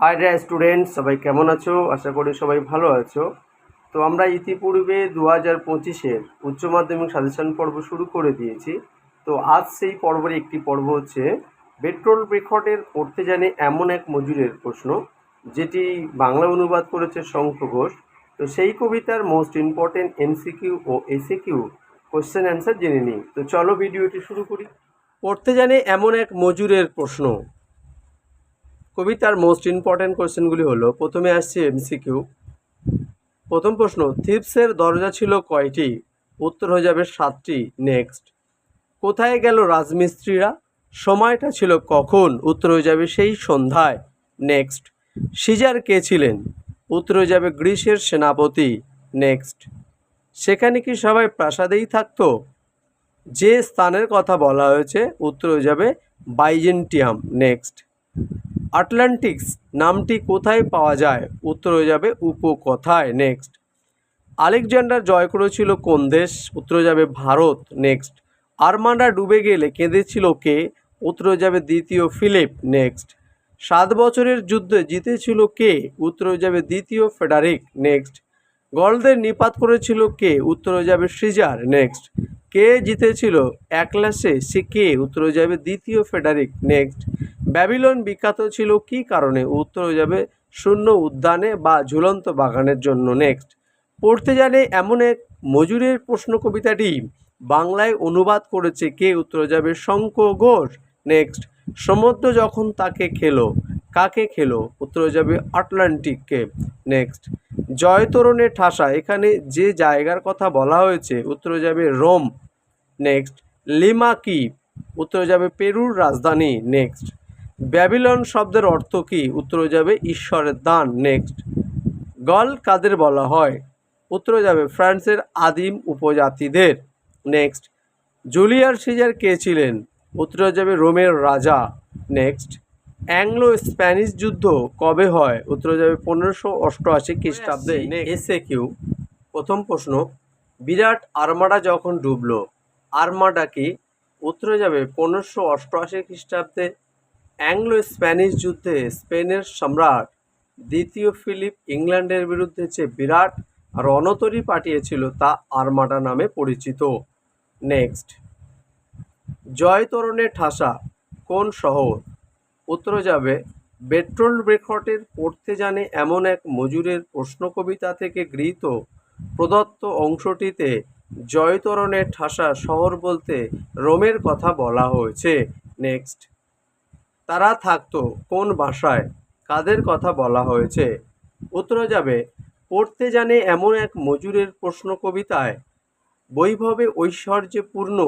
High dear students সবাই কেমন আছো? আশা করি সবাই ভালো আছো। তো আমরা ইতিপূর্বে দু হাজার পঁচিশের উচ্চ মাধ্যমিক সাজেশন পর্ব শুরু করে দিয়েছি। তো আজ সেই পর্বের একটি পর্ব হচ্ছে পেট্রোল ব্রেকটের পড়তে জানে এমন এক মজুরের প্রশ্ন, যেটি বাংলা অনুবাদ করেছে শঙ্খ ঘোষ। তো সেই কবিতার মোস্ট ইম্পর্টেন্ট এমসিকিউ ও এসিকিউ কোশ্চেন অ্যান্সার জেনে নিই। তো চলো ভিডিওটি শুরু করি। পড়তে জানে এমন এক মজুরের প্রশ্ন কবিতার মোস্ট ইম্পর্ট্যান্ট কোয়েশ্চেনগুলি হলো, প্রথমে আসছে এমসিকিউ প্রথম প্রশ্ন, থিপসের দরজা ছিল কয়টি? উত্তর হয়ে যাবে সাতটি। নেক্সট কোথায় গেল রাজমিস্ত্রিরা? সময়টা ছিল কখন? উত্তর হয়ে যাবে সেই সন্ধ্যায়। নেক্সট সিজার কে ছিলেন? উত্তর হয়ে যাবে গ্রীসের সেনাপতি। নেক্সট সেখানে কি সবাই প্রাসাদেই থাকতো? যে স্থানের কথা বলা হয়েছে, উত্তর হয়ে যাবে বাইজেন্টিয়াম। নেক্সট আটলান্টিক্স নামটি কোথায় পাওয়া যায়? উত্তর হয়ে যাবে উপকথায়। নেক্সট আলেকজান্ডার জয় করেছিল কোন দেশ? উত্তর হয়ে যাবে ভারত। নেক্সট আরমান্ডা ডুবে গেলে কেঁদেছিল কে? উত্তর হয়ে যাবে দ্বিতীয় ফিলিপ। নেক্সট সাত বছরের যুদ্ধে জিতেছিল কে? উত্তর হয়ে যাবে দ্বিতীয় ফেডারিক। নেক্সট গলদের নিপাত করেছিল কে? উত্তর হয়ে যাবে সিজার। নেক্সট কে জিতেছিল? একলাসে সে কে? উত্তর হয়ে যাবে দ্বিতীয় ফেডারিক। নেক্সট ব্যাবিলন বিখ্যাত ছিল কি কারণে? উত্তর হয়ে যাবে, শূন্য উদ্যানে বা ঝুলন্ত বাগানের জন্য। নেক্সট পড়তে জানে এমন এক মজুরের প্রশ্ন কবিতাটি। বাংলায় অনুবাদ করেছে কে? উত্তর যাবে শঙ্খ ঘোষ। নেক্সট সমুদ্র যখন তাকে খেলো, কাকে খেলো? উত্তর যাবে, আটলান্টিককে। নেক্সট জয়তরণের ঠাসা, এখানে যে জায়গার কথা বলা হয়েছে, উত্তর যাবে, রোম। নেক্সট লিমা কি? উত্তর যাবে, পেরুর রাজধানী। নেক্সট ব্যাবিলন শব্দের অর্থ কী? উত্তর হয়ে যাবে ঈশ্বরের দান। নেক্সট গল কাদের বলা হয়? উত্তর হয়ে যাবে ফ্রান্সের আদিম উপজাতিদের। নেক্সট জুলিয়ার সিজার কে ছিলেন? উত্তর হয়ে যাবে রোমের রাজা। নেক্সট অ্যাংলো স্প্যানিশ যুদ্ধ কবে হয়? উত্তর হয়ে যাবে পনেরোশো অষ্টআশি খ্রিস্টাব্দে। এসে কিউ প্রথম প্রশ্ন। বিরাট আর্মাডা যখন ডুবলো আর্মাডা কি? উত্তর হয়ে যাবে পনেরোশো অষ্টআশি খ্রিস্টাব্দে অ্যাংলো স্প্যানিশ যুদ্ধে স্পেনের সম্রাট দ্বিতীয় ফিলিপ ইংল্যান্ডের বিরুদ্ধে যে বিরাট রণতরী পাঠিয়েছিল তা আর্মাডা নামে পরিচিত। নেক্সট। জয়তরণের ঠাসা কোন শহর? উত্তর যাবে পেট্রোল ব্রেকটের পড়তে জানে এমন এক মজুরের প্রশ্ন কবিতা থেকে গৃহীত প্রদত্ত অংশটিতে জয়তরণের ঠাসা শহর বলতে রোমের কথা বলা হয়েছে। নেক্সট। তারা থাকতো কোন বাসায়? কাদের কথা বলা হয়েছে? উত্তর যাবে, পড়তে জানে এমন এক মজুরের প্রশ্ন কবিতায়, বৈভবে ঐশ্বর্যে পূর্ণ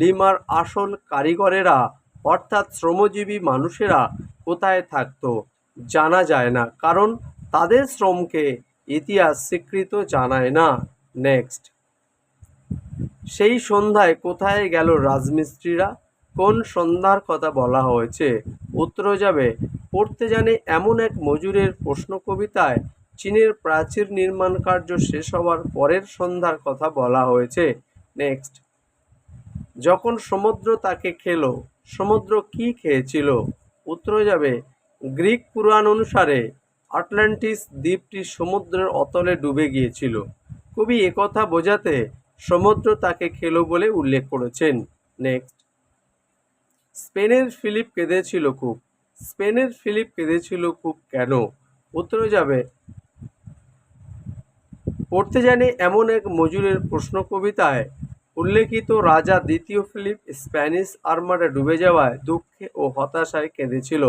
লিমার আসল কারিগরেরা, অর্থাৎ শ্রমজীবী মানুষেরা কোথায় থাকতো জানা যায় না, কারণ তাদের শ্রমকে ইতিহাস স্বীকৃত জানায় না। নেক্সট। সেই সন্ধ্যায় কোথায় গেল রাজমিস্ত্রিরা? কোন সন্ধ্যার কথা বলা হয়েছে? উত্তর যাবে, পড়তে জানে এমন এক মজুরের প্রশ্ন কবিতায়, চীনের প্রাচীর নির্মাণ কার্য শেষ হওয়ার পরের সন্ধ্যার কথা বলা হয়েছে। নেক্সট। যখন সমুদ্র তাকে খেলো, সমুদ্র কি খেয়েছিল? উত্তর যাবে, গ্রিক পুরাণ অনুসারে আটলান্টিস দ্বীপটি সমুদ্রের অতলে ডুবে গিয়েছিল। কবি একথা বোঝাতে সমুদ্র তাকে খেলো বলে উল্লেখ করেছেন। নেক্সট। স্পেনের ফিলিপ কেঁদেছিল খুব। স্পেনের ফিলিপ কেঁদেছিল খুব কেন? উত্তরে যাবে। পড়তে জানে এমন এক মজুরের প্রশ্ন কবিতায়, উল্লেখিত রাজা দ্বিতীয় ফিলিপ স্প্যানিশ আর্মারে ডুবে যাওয়ায় দুঃখে ও হতাশায় কেঁদেছিল।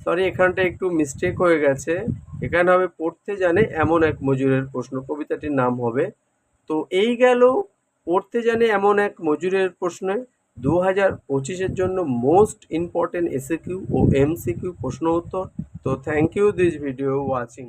সরি এখানটা একটু মিস্টেক হয়ে গেছে। এখানে হবে, পড়তে জানে এমন এক মজুরের প্রশ্ন। কবিতাটির নাম হবে, তো এই গেল, পড়তে জানে এমন এক মজুরের প্রশ্নে দু হাজার পঁচিশের জন্য মোস্ট ইম্পর্টেন্ট এসএকিউ ও এমসিকিউ প্রশ্ন উত্তর তো thank you this video watching